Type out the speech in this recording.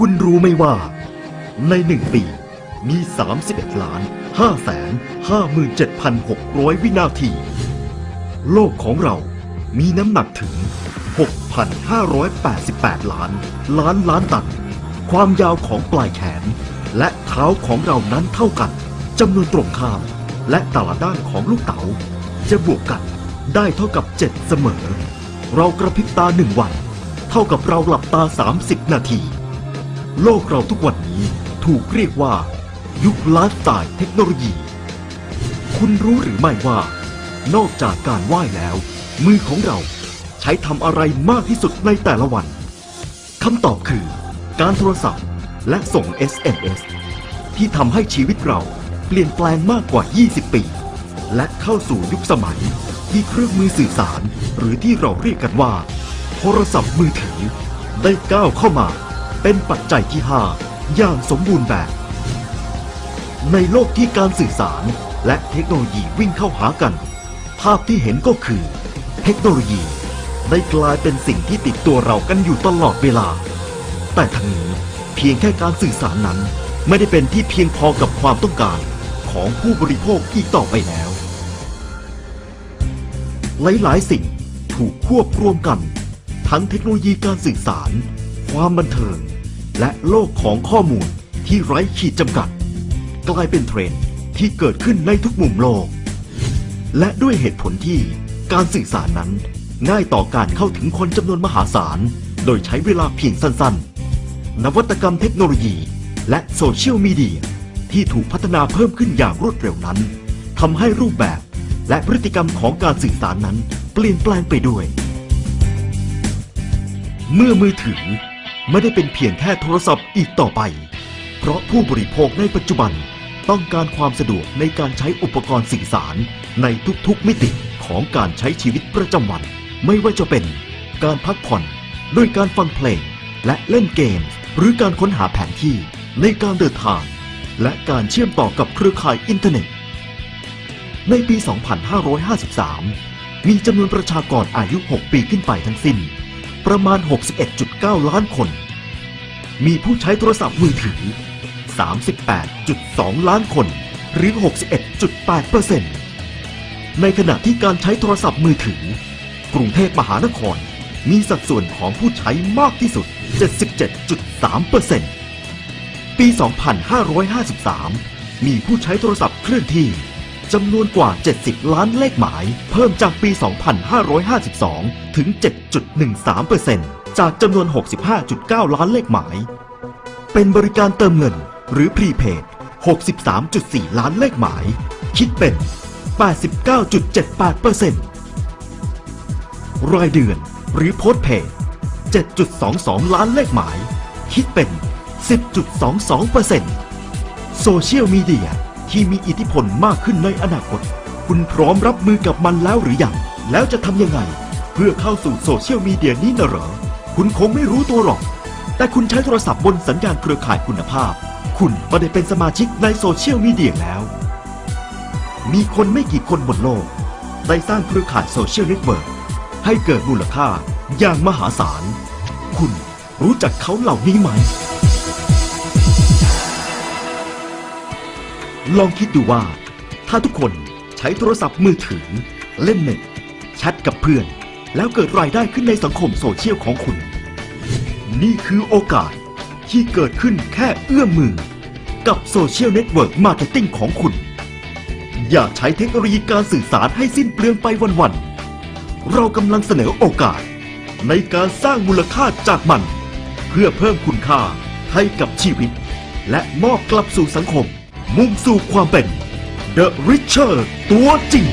คุณรู้ไหมว่า ในหนึ่งปี มี 31ล้าน5แสน57,600 วินาที โลกของเรามีน้ำหนักถึง 6,588 ล้าน ล้านล้านตัน ความยาวของปลายแขน และเท้าของเรานั้นเท่ากันจำนวนตรงข้าม และแต่ละด้านของลูกเต๋าจะบวกกันได้เท่ากับ 7 เสมอ เรากระพริบตาหนึ่งวัน เท่ากับเราหลับตา 30 นาที โลกเราทุกวันนี้ถูกเรียกว่า ยุคไลฟ์สไตล์เทคโนโลยี คุณรู้หรือไม่ว่า นอกจากการว่ายแล้ว มือของเราใช้ทำอะไรมากที่สุดในแต่ละวันคำตอบคือ การโทรศัพท์และส่ง SMS ที่ทำให้ชีวิตเราเปลี่ยนแปลงมากกว่า 20 ปี และเข้าสู่ยุคสมัยที่เครื่องมือสื่อสาร หรือที่เราเรียกกันว่า โทรศัพท์มือถือได้ก้าวเข้ามา เป็นปัจจัยที่ 5 อย่างสมบูรณ์แบบ ในโลกที่การสื่อสารและเทคโนโลยีวิ่งเข้าหากัน ภาพที่เห็นก็คือ เทคโนโลยีได้กลายเป็นสิ่งที่ติดตัวเรากันอยู่ตลอดเวลา แต่ทั้งนี้เพียงแค่การสื่อสารนั้น ไม่ได้เป็นที่เพียงพอกับความต้องการของผู้บริโภคอีกต่อไปแล้ว หลายๆ สิ่งถูกควบรวมกัน ทั้งเทคโนโลยีการสื่อสาร ความบันเทิง และโลกของข้อมูลที่ไร้ขีดจำกัด กลายเป็นเทรนด์ที่เกิดขึ้นในทุกมุมโลก และด้วยเหตุผลที่การสื่อสารนั้น ง่ายต่อการเข้าถึงคนจำนวนมหาศาล โดยใช้เวลาเพียงสั้นๆ นวัตกรรมเทคโนโลยี และโซเชียลมีเดียที่ถูกพัฒนาเพิ่มขึ้นอย่างรวดเร็วนั้นทำให้รูปแบบและพฤติกรรมของการสื่อสารนั้น เปลี่ยนแปลงไปด้วย เมื่อมือถือ ไม่ได้เป็นเพียงแค่โทรศัพท์อีกต่อไป เพราะผู้บริโภคในปัจจุบันต้องการความสะดวกในการใช้อุปกรณ์สื่อสารในทุกๆมิติของการใช้ชีวิตประจำวัน ไม่ว่าจะเป็น การพักผ่อนด้วยการฟังเพลง และเล่นเกม หรือการค้นหาแผนที่ในการเดินทาง และการเชื่อมต่อกับเครือข่ายอินเทอร์เน็ต ในปี 2553 มีจำนวนประชากรอายุ 6 ปีขึ้นไปทั้งสิ้น ประมาณ 61.9 ล้านคน มีผู้ใช้โทรศัพท์มือถือ 38.2 ล้านคน หรือ 61.8%ในขณะที่การใช้โทรศัพท์มือถือ กรุงเทพมหานคร มีสัดส่วนของผู้ใช้มากที่สุด 77.3%ปี 2553 มีผู้ใช้โทรศัพท์เคลื่อนที่ จำนวนกว่า 70 ล้านเลขหมาย เพิ่มจากปี 2552 ถึง 7.13%จากจำนวน 65.9 ล้านเลขหมาย เป็นบริการเติมเงินหรือพรีเพด63.4 ล้านเลขหมาย คิดเป็น 89.78%รายเดือนหรือโพสเพย์7.22 ล้านเลขหมาย คิดเป็น 10.22%โซเชียลมีเดีย ที่มีอิทธิพลมากขึ้นในอนาคต คุณพร้อมรับมือกับมันแล้วหรือยัง แล้วจะทำยังไง เพื่อเข้าสู่โซเชียลมีเดียนี้นะเหรอ คุณคงไม่รู้ตัวหรอก แต่คุณใช้โทรศัพท์บนสัญญาณเครือข่ายคุณภาพ คุณก็ได้เป็นสมาชิกในโซเชียลมีเดียแล้ว มีคนไม่กี่คนบนโลก ได้สร้างเครือข่ายโซเชียลเน็ตเวิร์กให้เกิดมูลค่าอย่างมหาศาล คุณรู้จักเขาเหล่านี้ไหม ลองคิดดูว่า ถ้าทุกคนใช้โทรศัพท์มือถือ เล่นเน็ตแชทกับเพื่อน แล้วเกิดรายได้ขึ้นในสังคมโซเชียลของคุณ นี่คือโอกาสที่เกิดขึ้นแค่เอื้อมมือ กับโซเชียลเน็ตเวิร์กมาร์เก็ตติ้งของคุณ อย่าใช้เทคโนโลยีการสื่อสารให้สิ้นเปลืองไปวันๆเรากำลังเสนอโอกาส ในการสร้างมูลค่าจากมัน เพื่อเพิ่มคุณค่าให้กับชีวิต และมอบกลับสู่สังคม มุ่งสู่ความเป็น The Richer ตัวจริง